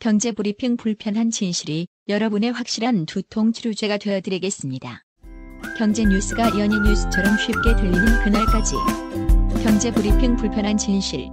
경제 브리핑 불편한 진실이 여러분의 확실한 두통 치료제가 되어드리겠습니다. 경제 뉴스가 연예 뉴스처럼 쉽게 들리는 그날까지 경제 브리핑 불편한 진실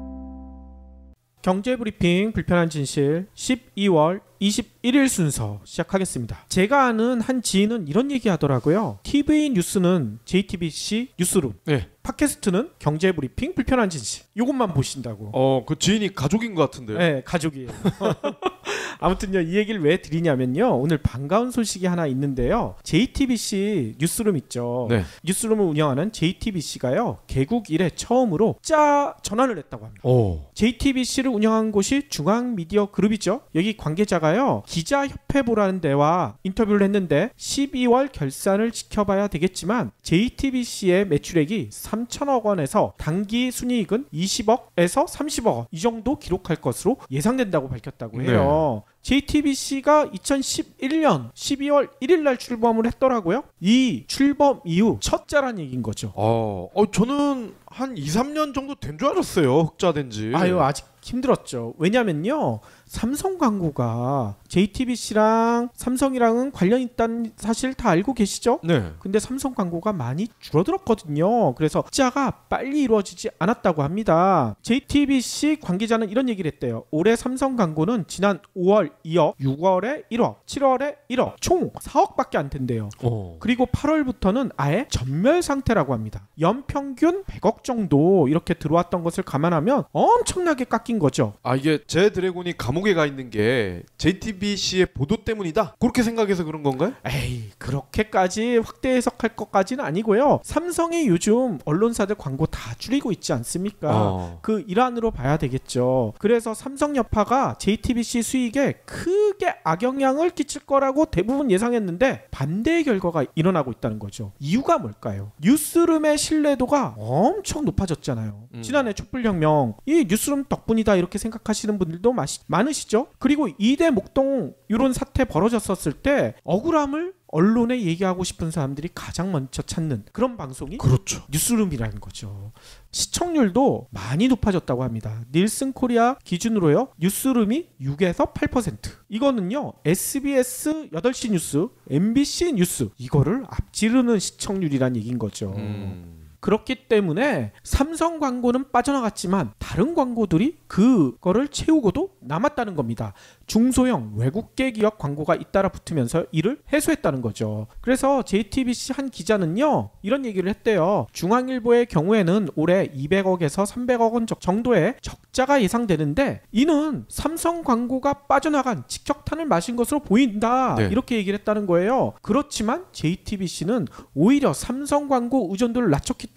경제 브리핑 불편한 진실 12월 21일 순서 시작하겠습니다. 제가 아는 한 지인은 이런 얘기 하더라고요. TV 뉴스는 JTBC 뉴스룸, 네. 팟캐스트는 경제 브리핑 불편한 진실. 이것만 보신다고. 어, 그 지인이 가족인 것 같은데요. 네, 가족이에요. 아무튼요, 이 얘기를 왜 드리냐면요. 오늘 반가운 소식이 하나 있는데요. JTBC 뉴스룸 있죠. 네. 뉴스룸을 운영하는 JTBC가요. 개국 이래 처음으로 짜 전환을 했다고 합니다. 오. JTBC를 운영한 곳이 중앙미디어 그룹이죠. 여기 관계자가요. 기자협회 보라는 데와 인터뷰를 했는데 12월 결산을 지켜봐야 되겠지만 JTBC의 매출액이 3천억 원에서 단기 순이익은 20억에서 30억 원 이 정도 기록할 것으로 예상된다고 밝혔다고 해요. JTBC가 2011년 12월 1일 날 출범을 했더라고요. 이 출범 이후 첫자란 얘기인 거죠. 어, 어, 저는 한 2, 3년 정도 된 줄 알았어요. 흑자된 지. 아유 아직 힘들었죠. 왜냐면요. 삼성 광고가 JTBC랑 삼성이랑은 관련 있다는 사실 다 알고 계시죠? 네. 근데 삼성 광고가 많이 줄어들었거든요. 그래서 흑자가 빨리 이루어지지 않았다고 합니다. JTBC 관계자는 이런 얘기를 했대요. 올해 삼성 광고는 지난 5월 2억, 6월에 1억, 7월에 1억, 총 4억밖에 안 된대요. 어. 그리고 8월부터는 아예 전멸 상태라고 합니다. 연평균 100억 정도 이렇게 들어왔던 것을 감안하면 엄청나게 깎인 거죠. 아, 이게 제 드래곤이 감옥에 가 있는 게 JTBC의 보도 때문이다. 그렇게 생각해서 그런 건가요? 에이 그렇게까지 확대 해석할 것까지는 아니고요. 삼성이 요즘 언론사들 광고 다 줄이고 있지 않습니까? 어. 그 일환으로 봐야 되겠죠. 그래서 삼성 여파가 JTBC 수익에 크게 악영향을 끼칠 거라고 대부분 예상했는데 반대의 결과가 일어나고 있다는 거죠. 이유가 뭘까요? 뉴스룸의 신뢰도가 엄청 높아졌잖아요. 음. 지난해 촛불혁명 이 뉴스룸 덕분이 다 이렇게 생각하시는 분들도 마시, 많으시죠? 그리고 이대 목동 이런 사태 벌어졌었을 때 억울함을 언론에 얘기하고 싶은 사람들이 가장 먼저 찾는 그런 방송이 그렇죠. 뉴스룸이라는 거죠. 시청률도 많이 높아졌다고 합니다. 닐슨 코리아 기준으로요. 뉴스룸이 6에서 8%. 이거는요. SBS 8시 뉴스, MBC 뉴스 이거를 앞지르는 시청률이란 얘기인 거죠. 음. 그렇기 때문에 삼성 광고는 빠져나갔지만 다른 광고들이 그거를 채우고도 남았다는 겁니다. 중소형 외국계 기업 광고가 잇따라 붙으면서 이를 해소했다는 거죠. 그래서 JTBC 한 기자는요 이런 얘기를 했대요. 중앙일보의 경우에는 올해 200억에서 300억 원 정도의 적자가 예상되는데 이는 삼성 광고가 빠져나간 직격탄을 마신 것으로 보인다. 네. 이렇게 얘기를 했다는 거예요. 그렇지만 JTBC는 오히려 삼성 광고 의존도를 낮췄기 때문에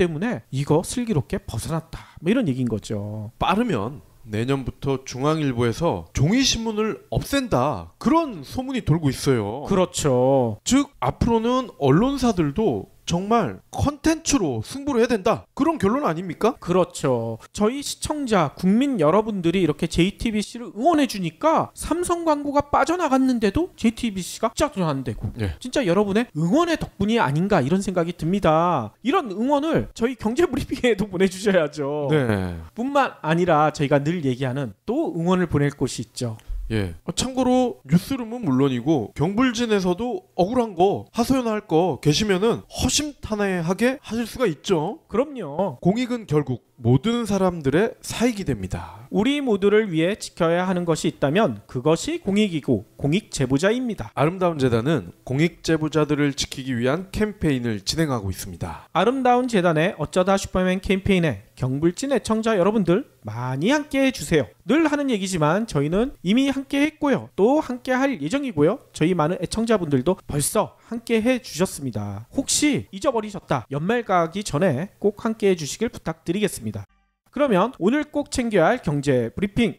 이거 슬기롭게 벗어났다. 뭐 이런 얘기인 거죠. 빠르면 내년부터 중앙일보에서 종이 신문을 없앤다. 그런 소문이 돌고 있어요. 그렇죠. 즉 앞으로는 언론사들도 정말 컨텐츠로 승부를 해야 된다. 그런 결론 아닙니까? 그렇죠. 저희 시청자, 국민 여러분들이 이렇게 JTBC를 응원해 주니까 삼성 광고가 빠져나갔는데도 JTBC가 짝도 안 되고 예. 진짜 여러분의 응원의 덕분이 아닌가 이런 생각이 듭니다. 이런 응원을 저희 경제 브리핑에도 보내주셔야죠. 네. 뿐만 아니라 저희가 늘 얘기하는 또 응원을 보낼 곳이 있죠. 예. 어, 참고로 뉴스룸은 물론이고 경불진에서도 억울한 거 하소연할 거 계시면은 허심탄회하게 하실 수가 있죠. 그럼요. 공익은 결국 모든 사람들의 사익이 됩니다. 우리 모두를 위해 지켜야 하는 것이 있다면 그것이 공익이고 공익 제보자입니다. 아름다운 재단은 공익 제보자들을 지키기 위한 캠페인을 진행하고 있습니다. 아름다운 재단의 어쩌다 슈퍼맨 캠페인에 경불진 애청자 여러분들 많이 함께 해주세요. 늘 하는 얘기지만 저희는 이미 함께 했고요. 또 함께 할 예정이고요. 저희 많은 애청자분들도 벌써 함께 해주셨습니다. 혹시 잊어버리셨다. 연말 가기 전에 꼭 함께 해주시길 부탁드리겠습니다. 그러면 오늘 꼭 챙겨야 할 경제 브리핑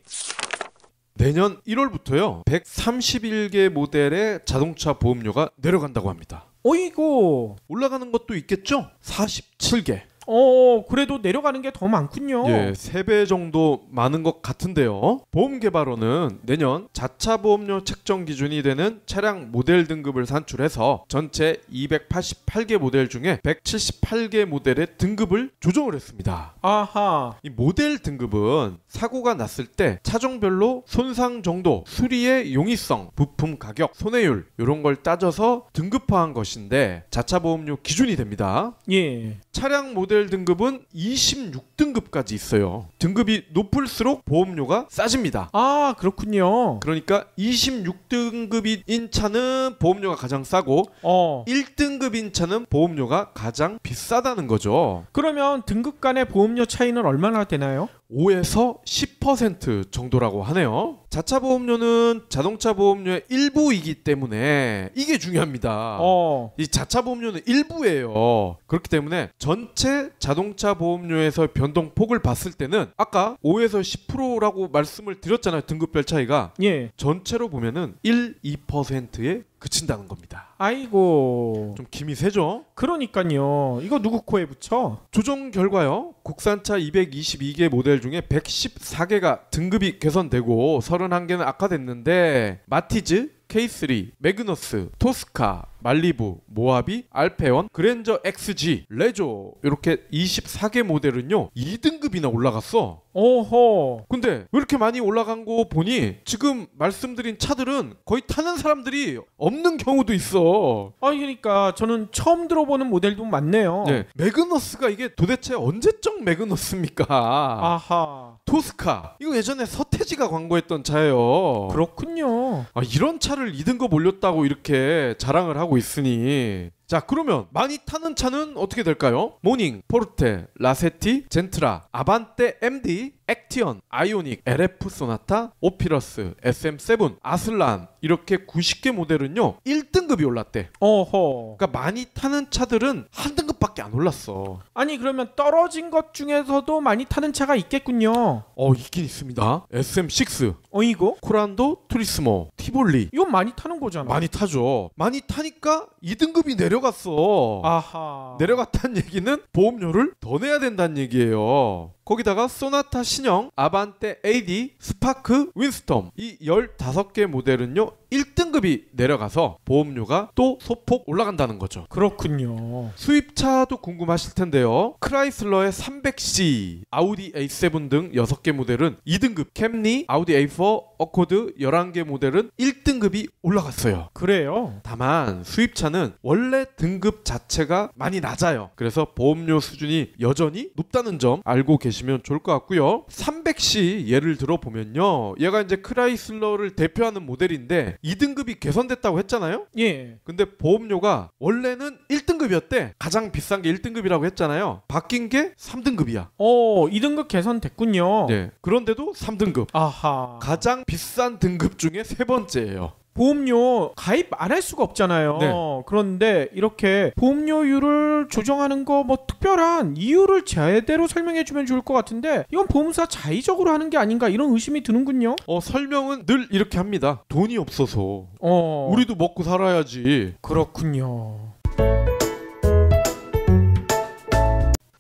내년 1월부터요. 131개 모델의 자동차 보험료가 내려간다고 합니다. 어이고 올라가는 것도 있겠죠? 47개. 어, 그래도 내려가는 게 더 많군요. 예, 3배 정도 많은 것 같은데요. 보험개발원은 내년 자차 보험료 책정 기준이 되는 차량 모델 등급을 산출해서 전체 288개 모델 중에 178개 모델의 등급을 조정을 했습니다. 아하. 이 모델 등급은 사고가 났을 때 차종별로 손상 정도, 수리의 용이성, 부품 가격, 손해율 이런 걸 따져서 등급화한 것인데 자차 보험료 기준이 됩니다. 예. 차량 모델 등급은 26등급까지 있어요. 등급이 높을수록 보험료가 싸집니다. 아, 그렇군요. 그러니까 26등급인 차는 보험료가 가장 싸고 어. 1등급인 차는 보험료가 가장 비싸다는 거죠. 그러면 등급 간의 보험료 차이는 얼마나 되나요? 5에서 10% 정도라고 하네요. 자차 보험료는 자동차 보험료의 일부이기 때문에 이게 중요합니다. 어. 이 자차 보험료는 일부예요. 그렇기 때문에 전체 자동차 보험료에서 변동폭을 봤을 때는 아까 5에서 10%라고 말씀을 드렸잖아요. 등급별 차이가 예. 전체로 보면은 1, 2%에 그친다는 겁니다. 아이고. 좀 김이 세죠? 그러니까요. 이거 누구 코에 붙여? 조정 결과요. 국산차 222개 모델 중에 114개가 등급이 개선되고 31개는 악화됐는데 마티즈, K3, 매그너스, 토스카, 말리부, 모하비, 알페온, 그랜저 XG, 레조 이렇게 24개 모델은요 2등급이나 올라갔어. 오호. 근데 왜 이렇게 많이 올라간 거 보니 지금 말씀드린 차들은 거의 타는 사람들이 없는 경우도 있어. 아, 그러니까 저는 처음 들어보는 모델도 많네요. 네, 매그너스가 이게 도대체 언제적 매그너스입니까? 아하. 토스카 이거 예전에 서태지가 광고했던 차예요. 그렇군요. 아, 이런 차를 2등급 올렸다고 이렇게 자랑을 하고 있으니 자 그러면 많이 타는 차는 어떻게 될까요? 모닝, 포르테, 라세티, 젠트라, 아반떼 MD, 액티언, 아이오닉, LF 소나타, 오피러스, SM7, 아슬란 이렇게 90개 모델은요 1등급이 올랐대. 어허. 그러니까 많이 타는 차들은 한 등급밖에 안 올랐어. 아니 그러면 떨어진 것 중에서도 많이 타는 차가 있겠군요. 어 있긴 있습니다. SM6, 어이고? 코란도, 투리스모, 티볼리 이건 많이 타는 거잖아. 많이 타죠. 많이 타니까 2등급이 내려 갔어. 아하. 내려갔다는 얘기는 보험료를 더 내야 된다는 얘기예요. 거기다가 소나타 신형, 아반떼 AD, 스파크, 윈스톰 이 15개 모델은요 1등급이 내려가서 보험료가 또 소폭 올라간다는 거죠. 그렇군요. 수입차도 궁금하실 텐데요. 크라이슬러의 300C, 아우디 A7 등 6개 모델은 2등급, 캠리, 아우디 A4, 어코드 11개 모델은 1등급이 올라갔어요. 그래요. 다만 수입차는 원래 등급 자체가 많이 낮아요. 그래서 보험료 수준이 여전히 높다는 점 알고 계시면 좋을 것 같고요. 300C 예를 들어 보면요. 얘가 이제 크라이슬러를 대표하는 모델인데 2등급이 개선됐다고 했잖아요. 예. 근데 보험료가 원래는 1등급이었대. 가장 비싼 게 1등급이라고 했잖아요. 바뀐 게 3등급이야. 어, 2등급 개선됐군요. 네. 그런데도 3등급. 아하. 가장 비싼 등급 중에 세 번째예요. 보험료 가입 안 할 수가 없잖아요. 네. 그런데 이렇게 보험료율을 조정하는 거 뭐 특별한 이유를 제대로 설명해 주면 좋을 것 같은데 이건 보험사 자의적으로 하는 게 아닌가 이런 의심이 드는군요. 어, 설명은 늘 이렇게 합니다. 돈이 없어서. 어. 우리도 먹고 살아야지. 그렇군요.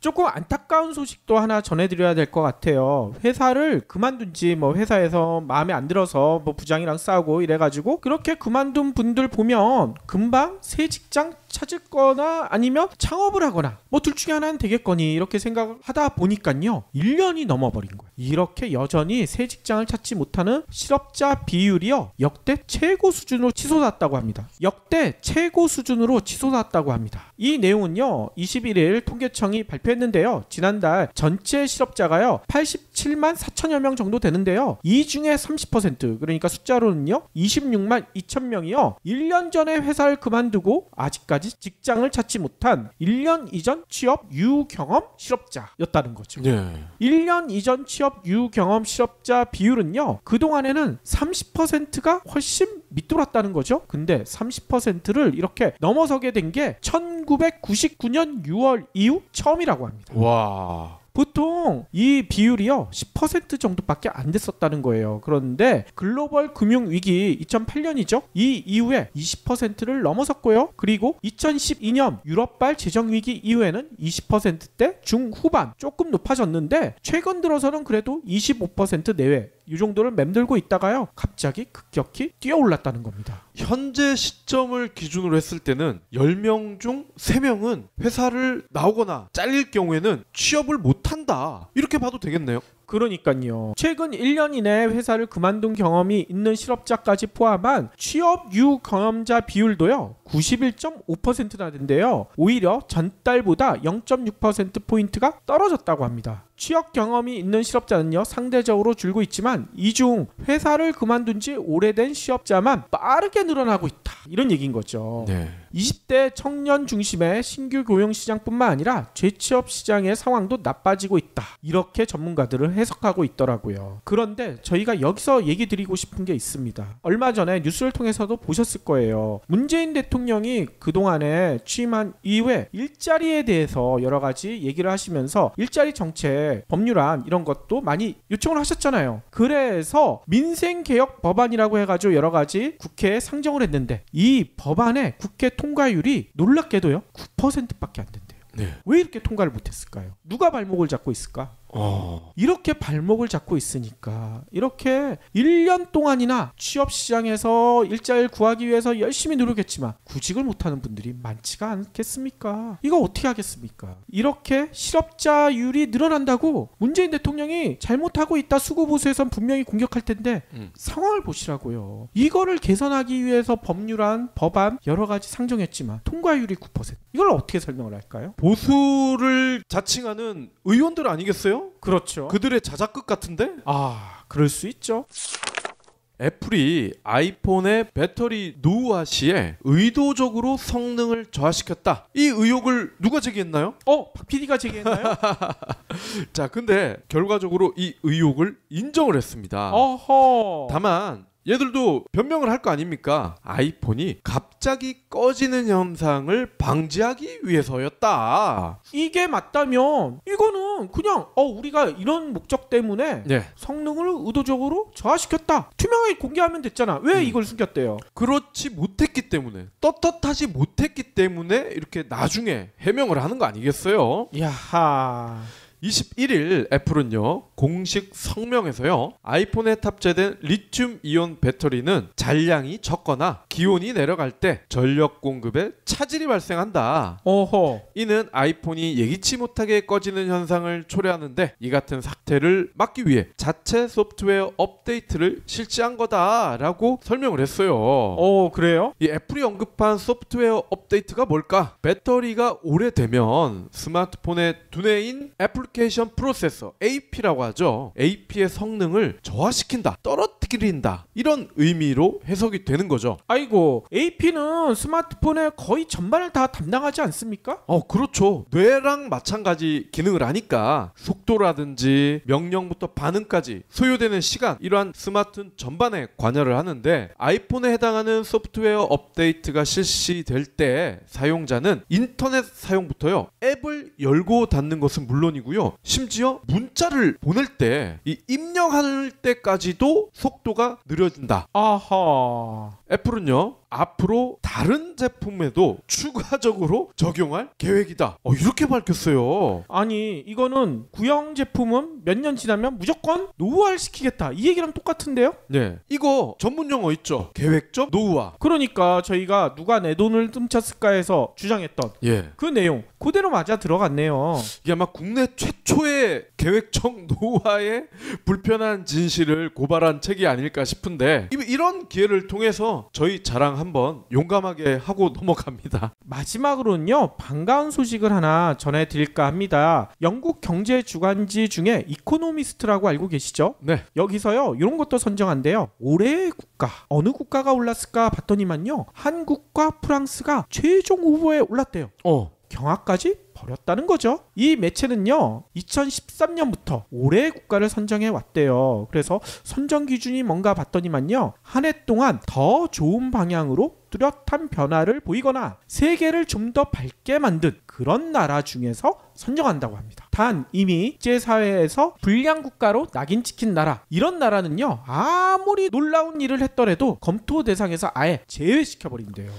조금 안타까운 소식도 하나 전해드려야 될 것 같아요. 회사를 그만둔 지 뭐 회사에서 마음에 안 들어서 뭐 부장이랑 싸우고 이래가지고 그렇게 그만둔 분들 보면 금방 새 직장 찾을 거나 아니면 창업을 하거나 뭐 둘 중에 하나는 되겠거니 이렇게 생각하다 보니까요. 1년이 넘어버린 거예요. 이렇게 여전히 새 직장을 찾지 못하는 실업자 비율이요. 역대 최고 수준으로 치솟았다고 합니다. 역대 최고 수준으로 치솟았다고 합니다. 이 내용은요. 21일 통계청이 발표 했는데요 지난달 전체 실업자가요 87만 4천여 명 정도 되는데요 이 중에 30% 그러니까 숫자로는요 26만 2천 명이요 1년 전에 회사를 그만두고 아직까지 직장을 찾지 못한 1년 이전 취업 유경험 실업자였다는 거죠. 네. 1년 이전 취업 유경험 실업자 비율은요. 그동안에는 30%가 훨씬 밑돌았다는 거죠. 근데 30%를 이렇게 넘어서게 된 게 1999년 6월 이후 처음이라고 합니다. 와. 보통 이 비율이요 10% 정도밖에 안 됐었다는 거예요. 그런데 글로벌 금융 위기 2008년이죠. 이 이후에 20%를 넘어섰고요. 그리고 2012년 유럽발 재정 위기 이후에는 20%대 중후반 조금 높아졌는데 최근 들어서는 그래도 25% 내외 이 정도를 맴돌고 있다가요. 갑자기 급격히 뛰어올랐다는 겁니다. 현재 시점을 기준으로 했을 때는 10명 중 3명은 회사를 나오거나 잘릴 경우에는 취업을 못한다. 이렇게 봐도 되겠네요. 그러니까요. 최근 1년 이내 회사를 그만둔 경험이 있는 실업자까지 포함한 취업 유 경험자 비율도요. 91.5%나 된대요. 오히려 전달보다 0.6% 포인트가 떨어졌다고 합니다. 취업 경험이 있는 실업자는요 상대적으로 줄고 있지만 이 중 회사를 그만둔 지 오래된 취업자만 빠르게 늘어나고 있다 이런 얘기인 거죠. 네. 20대 청년 중심의 신규 고용 시장뿐만 아니라 재취업 시장의 상황도 나빠지고 있다. 이렇게 전문가들은 해석하고 있더라고요. 그런데 저희가 여기서 얘기 드리고 싶은 게 있습니다. 얼마 전에 뉴스를 통해서도 보셨을 거예요. 문재인 대통령이 그동안에 취임한 이후에 일자리에 대해서 여러 가지 얘기를 하시면서 일자리 정책, 법률안 이런 것도 많이 요청을 하셨잖아요. 그래서 민생 개혁 법안이라고 해가지고 여러 가지 국회에 상정을 했는데 이 법안의 국회 통과율이 놀랍게도요 9%밖에 안 된대요. 네. 왜 이렇게 통과를 못했을까요? 누가 발목을 잡고 있을까? 어. 이렇게 발목을 잡고 있으니까 이렇게 1년 동안이나 취업 시장에서 일자리를 구하기 위해서 열심히 노력했지만 구직을 못하는 분들이 많지가 않겠습니까? 이거 어떻게 하겠습니까? 이렇게 실업자율이 늘어난다고 문재인 대통령이 잘못하고 있다 수구 보수에선 분명히 공격할 텐데 음. 상황을 보시라고요. 이거를 개선하기 위해서 법률안, 법안 여러 가지 상정했지만 통과율이 9%. 이걸 어떻게 설명을 할까요? 보수를 자칭하는 의원들 아니겠어 요? 그렇죠. 그들의 자작극 같은데? 아, 그럴 수 있죠. 애플이 아이폰의 배터리 노후화 시에 의도적으로 성능을 저하시켰다. 이 의혹을 누가 제기했나요? 어, 박 PD가 제기했나요? 자, 근데 결과적으로 이 의혹을 인정을 했습니다. 어허. 다만 얘들도 변명을 할 거 아닙니까? 아이폰이 갑자기 꺼지는 현상을 방지하기 위해서였다. 이게 맞다면 이거는 그냥 어 우리가 이런 목적 때문에 네. 성능을 의도적으로 저하시켰다. 투명하게 공개하면 됐잖아. 왜 음. 이걸 숨겼대요? 그렇지 못했기 때문에 떳떳하지 못했기 때문에 이렇게 나중에 해명을 하는 거 아니겠어요? 야하. 21일 애플은요 공식 성명에서요 아이폰에 탑재된 리튬 이온 배터리는 잔량이 적거나 기온이 내려갈 때 전력 공급에 차질이 발생한다. 어허. 이는 아이폰이 예기치 못하게 꺼지는 현상을 초래하는데 이 같은 사태를 막기 위해 자체 소프트웨어 업데이트를 실시한 거다라고 설명을 했어요. 어 그래요? 이 애플이 언급한 소프트웨어 업데이트가 뭘까? 배터리가 오래되면 스마트폰의 두뇌인 애플 리케이션 프로세서 AP라고 하죠. AP의 성능을 저하시킨다, 떨어뜨린다 이런 의미로 해석이 되는 거죠. 아이고 AP는 스마트폰의 거의 전반을 다 담당하지 않습니까? 어, 그렇죠. 뇌랑 마찬가지 기능을 하니까 속도라든지 명령부터 반응까지 소요되는 시간 이러한 스마트폰 전반에 관여를 하는데 아이폰에 해당하는 소프트웨어 업데이트가 실시될 때 사용자는 인터넷 사용부터요 앱을 열고 닫는 것은 물론이고요 심지어 문자를 보낼 때 이 입력할 때까지도 속도가 느려진다. 아하. 애플은요 앞으로 다른 제품에도 추가적으로 적용할 계획이다. 어, 이렇게 밝혔어요. 아니 이거는 구형 제품은 몇 년 지나면 무조건 노후화를 시키겠다. 이 얘기랑 똑같은데요? 네, 이거 전문 용어 있죠. 계획적 노후화. 그러니까 저희가 누가 내 돈을 훔쳤을까 해서 주장했던 예, 그 내용 그대로 맞아 들어갔네요. 이게 아마 국내 최초의 계획적 노후화의 불편한 진실을 고발한 책이 아닐까 싶은데 이- 이런 기회를 통해서 저희 자랑 한번 용감하게 하고 넘어갑니다. 마지막으로는요 반가운 소식을 하나 전해드릴까 합니다. 영국 경제 주간지 중에 이코노미스트라고 알고 계시죠? 네, 여기서요 이런 것도 선정한대요. 올해의 국가 어느 국가가 올랐을까 봤더니만요 한국과 프랑스가 최종 후보에 올랐대요. 어 경악까지 벌였다는 거죠. 이 매체는요, 2013년부터 올해의 국가를 선정해 왔대요. 그래서 선정 기준이 뭔가 봤더니만요, 한 해 동안 더 좋은 방향으로 뚜렷한 변화를 보이거나 세계를 좀 더 밝게 만든 그런 나라 중에서 선정한다고 합니다. 단 이미 국제사회에서 불량 국가로 낙인 찍힌 나라 이런 나라는요 아무리 놀라운 일을 했더라도 검토 대상에서 아예 제외시켜 버린대요.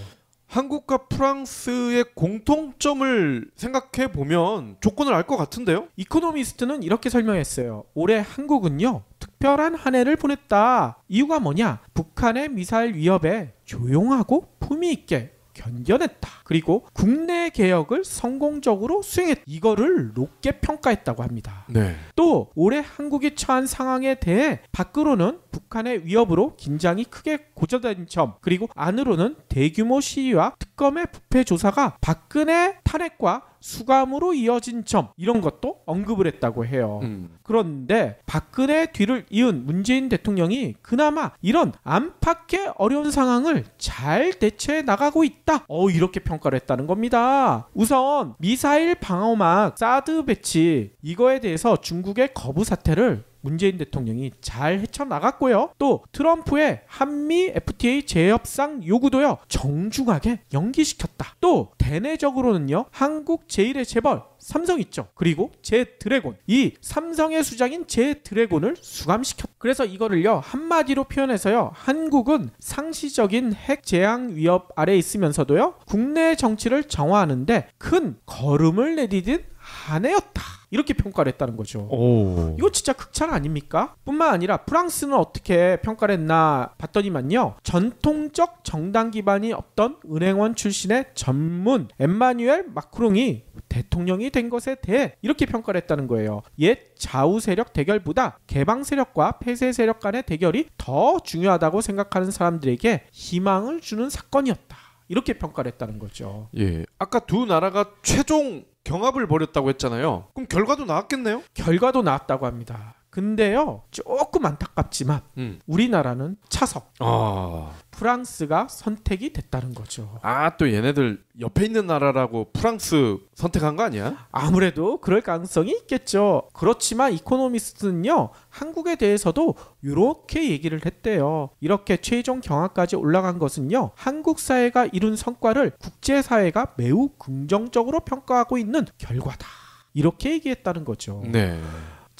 한국과 프랑스의 공통점을 생각해 보면 조건을 알 것 같은데요. 이코노미스트는 이렇게 설명했어요. 올해 한국은요 특별한 한 해를 보냈다. 이유가 뭐냐? 북한의 미사일 위협에 조용하고 품위 있게 견뎌냈다. 그리고 국내 개혁을 성공적으로 수행했다. 이거를 높게 평가했다고 합니다. 네. 또 올해 한국이 처한 상황에 대해 밖으로는 북한의 위협으로 긴장이 크게 고조된 점 그리고 안으로는 대규모 시위와 특검의 부패 조사가 박근혜 탄핵과 수감으로 이어진 점 이런 것도 언급을 했다고 해요. 음. 그런데 박근혜 뒤를 이은 문재인 대통령이 그나마 이런 안팎의 어려운 상황을 잘 대처해 나가고 있다. 어 이렇게 평가를 했다는 겁니다. 우선 미사일 방어막 사드 배치 이거에 대해서 중국의 거부 사태를 문재인 대통령이 잘 헤쳐나갔고요. 또 트럼프의 한미 FTA 재협상 요구도요. 정중하게 연기시켰다. 또 대내적으로는요. 한국 제1의 재벌 삼성 있죠. 그리고 제 드래곤. 이 삼성의 수장인 제 드래곤을 수감시켰. 그래서 이거를요. 한마디로 표현해서요. 한국은 상시적인 핵 재앙 위협 아래 있으면서도요. 국내 정치를 정화하는데 큰 걸음을 내디딘 한 해였다. 이렇게 평가를 했다는 거죠. 오. 이거 진짜 극찬 아닙니까? 뿐만 아니라 프랑스는 어떻게 평가를 했나 봤더니만요. 전통적 정당 기반이 없던 은행원 출신의 전문 엠마뉴엘 마크롱이 대통령이 된 것에 대해 이렇게 평가를 했다는 거예요. 옛 좌우 세력 대결보다 개방 세력과 폐쇄 세력 간의 대결이 더 중요하다고 생각하는 사람들에게 희망을 주는 사건이었다. 이렇게 평가를 했다는 거죠. 예. 아까 두 나라가 최종 경합을 벌였다고 했잖아요. 그럼 결과도 나왔겠네요? 결과도 나왔다고 합니다. 근데요, 조금 안타깝지만 음. 우리나라는 차석, 아. 프랑스가 선택이 됐다는 거죠. 아, 또 얘네들 옆에 있는 나라라고 프랑스 선택한 거 아니야? 아무래도 그럴 가능성이 있겠죠. 그렇지만 이코노미스트는요, 한국에 대해서도 이렇게 얘기를 했대요. 이렇게 최종 경합까지 올라간 것은요, 한국 사회가 이룬 성과를 국제사회가 매우 긍정적으로 평가하고 있는 결과다. 이렇게 얘기했다는 거죠. 네.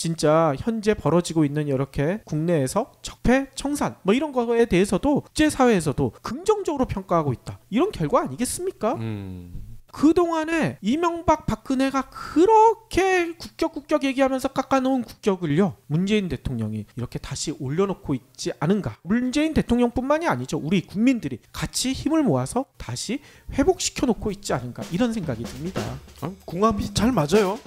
진짜 현재 벌어지고 있는 이렇게 국내에서 적폐 청산 뭐 이런 거에 대해서도 국제 사회에서도 긍정적으로 평가하고 있다. 이런 결과 아니겠습니까? 음. 그동안에 이명박 박근혜가 그렇게 국격 국격 얘기하면서 깎아놓은 국격을요 문재인 대통령이 이렇게 다시 올려놓고 있지 않은가 문재인 대통령뿐만이 아니죠 우리 국민들이 같이 힘을 모아서 다시 회복시켜 놓고 있지 않은가 이런 생각이 듭니다 아, 궁합이 잘 맞아요.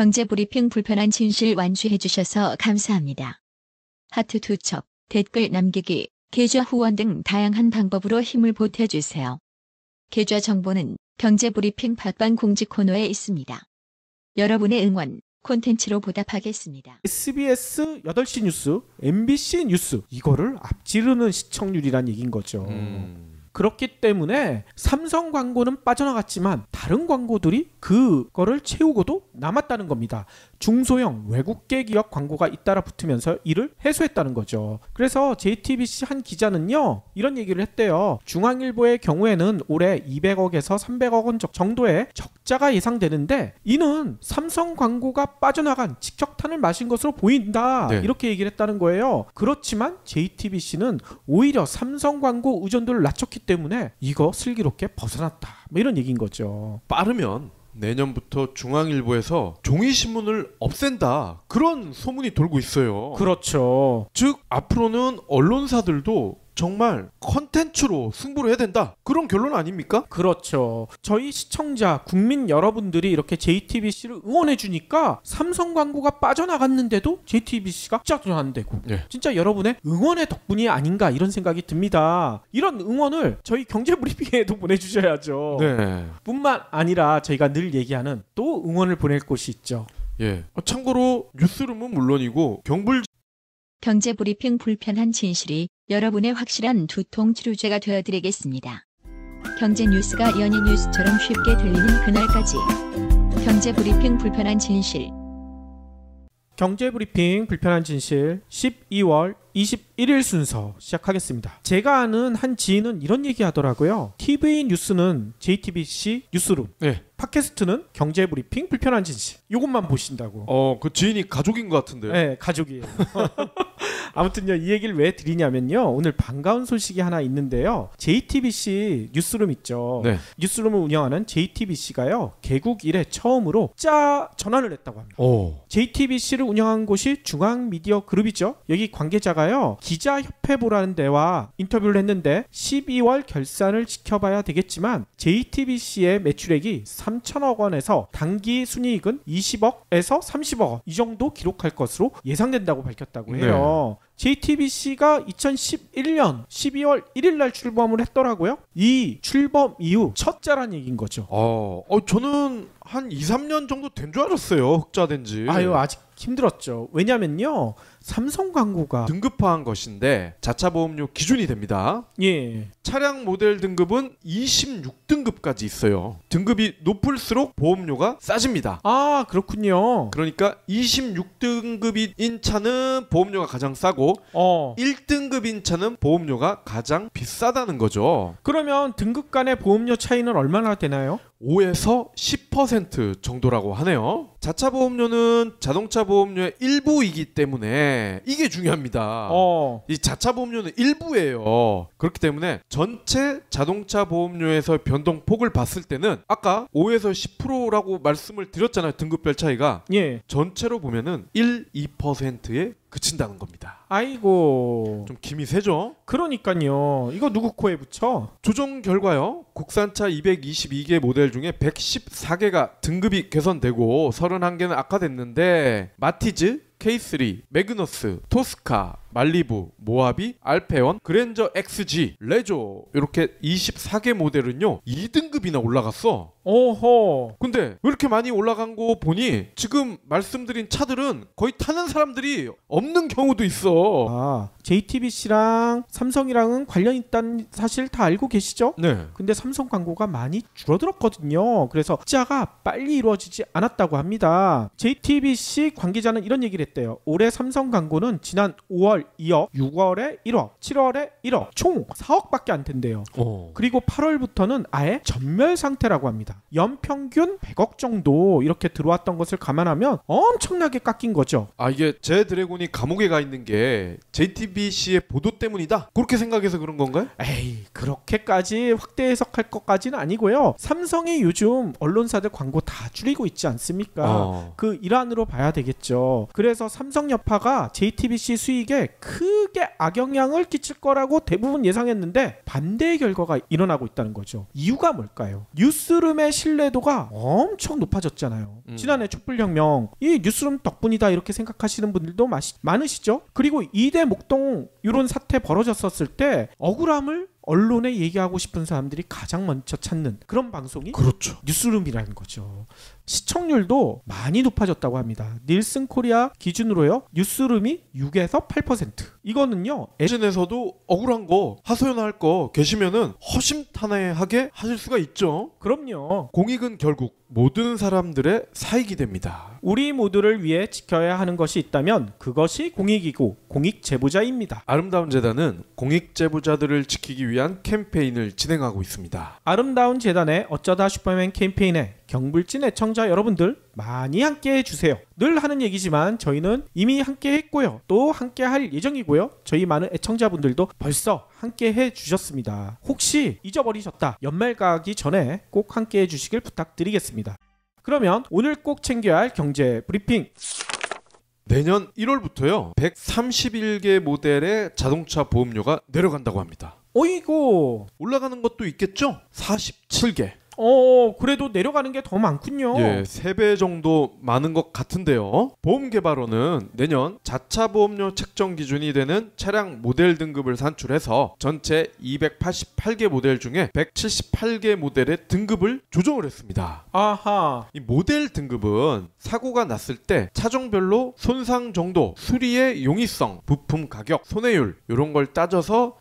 경제 브리핑 불편한 진실 완주해 주셔서 감사합니다. 하트 두 첩, 댓글 남기기, 계좌 후원 등 다양한 방법으로 힘을 보태 주세요. 계좌 정보는 경제 브리핑 팟빵 공지 코너에 있습니다. 여러분의 응원, 콘텐츠로 보답하겠습니다. SBS 8시 뉴스, MBC 뉴스 이거를 앞지르는 시청률이란 얘기인 거죠. 음. 그렇기 때문에 삼성 광고는 빠져나갔지만 다른 광고들이 그거를 채우고도 남았다는 겁니다. 중소형 외국계 기업 광고가 잇따라 붙으면서 이를 해소했다는 거죠. 그래서 JTBC 한 기자는요 이런 얘기를 했대요. 중앙일보의 경우에는 올해 200억에서 300억 원 정도의 적자가 예상되는데 이는 삼성 광고가 빠져나간 직격탄을 마신 것으로 보인다. 네. 이렇게 얘기를 했다는 거예요. 그렇지만 JTBC는 오히려 삼성 광고 의존도를 낮췄기 때문에 이거 슬기롭게 벗어났다. 뭐 이런 얘기인 거죠. 빠르면 내년부터 중앙일보에서 종이 신문을 없앤다. 그런 소문이 돌고 있어요. 그렇죠. 즉 앞으로는 언론사들도 정말 컨텐츠로 승부를 해야 된다. 그런 결론 아닙니까? 그렇죠. 저희 시청자, 국민 여러분들이 이렇게 JTBC를 응원해 주니까 삼성 광고가 빠져나갔는데도 JTBC가 짝도 안 되고 예. 진짜 여러분의 응원의 덕분이 아닌가 이런 생각이 듭니다. 이런 응원을 저희 경제 브리핑에도 보내주셔야죠. 네. 뿐만 아니라 저희가 늘 얘기하는 또 응원을 보낼 곳이 있죠. 예. 어, 참고로 뉴스룸은 물론이고 경불 경제 브리핑 불편한 진실이 여러분의 확실한 두통 치료제가 되어드리겠습니다. 경제 뉴스가 연예 뉴스처럼 쉽게 들리는 그날까지 경제 브리핑 불편한 진실 경제 브리핑 불편한 진실 12월 21일 순서 시작하겠습니다. 제가 아는 한 지인은 이런 얘기 하더라고요. TV 뉴스는 JTBC 뉴스룸, 네. 팟캐스트는 경제 브리핑 불편한 진실. 이것만 보신다고. 어, 그 지인이 가족인 것 같은데. 네, 가족이에요. 아무튼요, 이 얘기를 왜 드리냐면요. 오늘 반가운 소식이 하나 있는데요. JTBC 뉴스룸 있죠. 네. 뉴스룸을 운영하는 JTBC가요. 개국 이래 처음으로 짜 전환을 했다고 합니다. 오. JTBC를 운영한 곳이 중앙미디어 그룹이죠. 여기 관계자가요. 기자협회보라는 데와 인터뷰를 했는데 12월 결산을 지켜봐야 되겠지만 JTBC의 매출액이 3천억 원에서 단기 순이익은 20억에서 30억 원이 정도 기록할 것으로 예상된다고 밝혔다고 해요. JTBC가 2011년 12월 1일 날 출범을 했더라고요. 이 출범 이후 첫자란 얘기인 거죠. 어, 어, 저는 한 2, 3년 정도 된 줄 알았어요. 흑자된 지. 아유 아직 힘들었죠. 왜냐면요. 삼성 광고가 등급화한 것인데 자차 보험료 기준이 됩니다. 예. 차량 모델 등급은 26등급까지 있어요. 등급이 높을수록 보험료가 싸집니다. 아 그렇군요. 그러니까 26등급인 차는 보험료가 가장 싸고 어 1등급인 차는 보험료가 가장 비싸다는 거죠. 그러면 등급 간의 보험료 차이는 얼마나 되나요? 5에서 10% 정도라고 하네요. 자차 보험료는 자동차 보험료의 일부이기 때문에 이게 중요합니다. 어 이 자차 보험료는 일부예요. 그렇기 때문에 전체 자동차 보험료에서 변동폭을 봤을 때는 아까 5에서 10%라고 말씀을 드렸잖아요. 등급별 차이가 예. 전체로 보면은 1, 2%에 그친다는 겁니다. 아이고. 좀 김이 세죠? 그러니까요. 이거 누구 코에 붙여? 조정 결과요. 국산차 222개 모델 중에 114개가 등급이 개선되고 31개는 악화됐는데 마티즈, K3, 매그너스, 토스카, 말리부, 모하비, 알페온, 그랜저 XG, 레조 이렇게 24개 모델은요 2등급이나 올라갔어. 오호. 근데 왜 이렇게 많이 올라간 거 보니 지금 말씀드린 차들은 거의 타는 사람들이 없는 경우도 있어. 아 JTBC랑 삼성이랑은 관련 있다는 사실 다 알고 계시죠? 네. 근데 삼성 광고가 많이 줄어들었거든요. 그래서 흑자가 빨리 이루어지지 않았다고 합니다. JTBC 관계자는 이런 얘기를 했대요. 올해 삼성 광고는 지난 5월 2억, 6월에 1억, 7월에 1억, 총 4억밖에 안 된대요. 어. 그리고 8월부터는 아예 전멸 상태라고 합니다. 연평균 100억 정도 이렇게 들어왔던 것을 감안하면 엄청나게 깎인 거죠. 아 이게 제 드래곤이 감옥에 가 있는 게 JTBC의 보도 때문이다. 그렇게 생각해서 그런 건가요? 에이 그렇게까지 확대 해석할 것까지는 아니고요. 삼성이 요즘 언론사들 광고 다 줄이고 있지 않습니까? 어. 그 일환으로 봐야 되겠죠. 그래서 삼성여파가 JTBC 수익에 크게 악영향을 끼칠 거라고 대부분 예상했는데 반대의 결과가 일어나고 있다는 거죠. 이유가 뭘까요? 뉴스룸의 신뢰도가 엄청 높아졌잖아요. 음. 지난해 촛불혁명 이 뉴스룸 덕분이다 이렇게 생각하시는 분들도 마시, 많으시죠. 그리고 이대 목동 이런 사태 벌어졌었을 때 억울함을 언론에 얘기하고 싶은 사람들이 가장 먼저 찾는 그런 방송이 그렇죠. 뉴스룸이라는 거죠. 시청률도 많이 높아졌다고 합니다. 닐슨 코리아 기준으로요. 뉴스룸이 6에서 8%. 이거는요. 애- 에전에서도 억울한 거 하소연할 거 계시면은 허심탄회하게 하실 수가 있죠. 그럼요. 공익은 결국 모든 사람들의 사익이 됩니다. 우리 모두를 위해 지켜야 하는 것이 있다면 그것이 공익이고 공익 제보자입니다. 아름다운 재단은 공익 제보자들을 지키기 위한 캠페인을 진행하고 있습니다. 아름다운 재단의 어쩌다 슈퍼맨 캠페인에 경불진 애청자 여러분들 많이 함께 해주세요. 늘 하는 얘기지만 저희는 이미 함께 했고요. 또 함께 할 예정이고요. 저희 많은 애청자분들도 벌써 함께 해주셨습니다. 혹시 잊어버리셨다. 연말 가기 전에 꼭 함께 해주시길 부탁드리겠습니다. 그러면 오늘 꼭 챙겨야 할 경제 브리핑 내년 1월부터요. 131개 모델의 자동차 보험료가 내려간다고 합니다. 어이고. 올라가는 것도 있겠죠? 47개. 어, 그래도 내려가는 게 더 많군요. 예, 3배 정도 많은 것 같은데요. 보험개발원은 내년 자차 보험료 책정 기준이 되는 차량 모델 등급을 산출해서 전체 288개 모델 중에 178개 모델의 등급을 조정을 했습니다. 아하. 이 모델 등급은 사고가 났을 때 차종별로 손상 정도, 수리의 용이성, 부품 가격, 손해율 이런 걸 따져서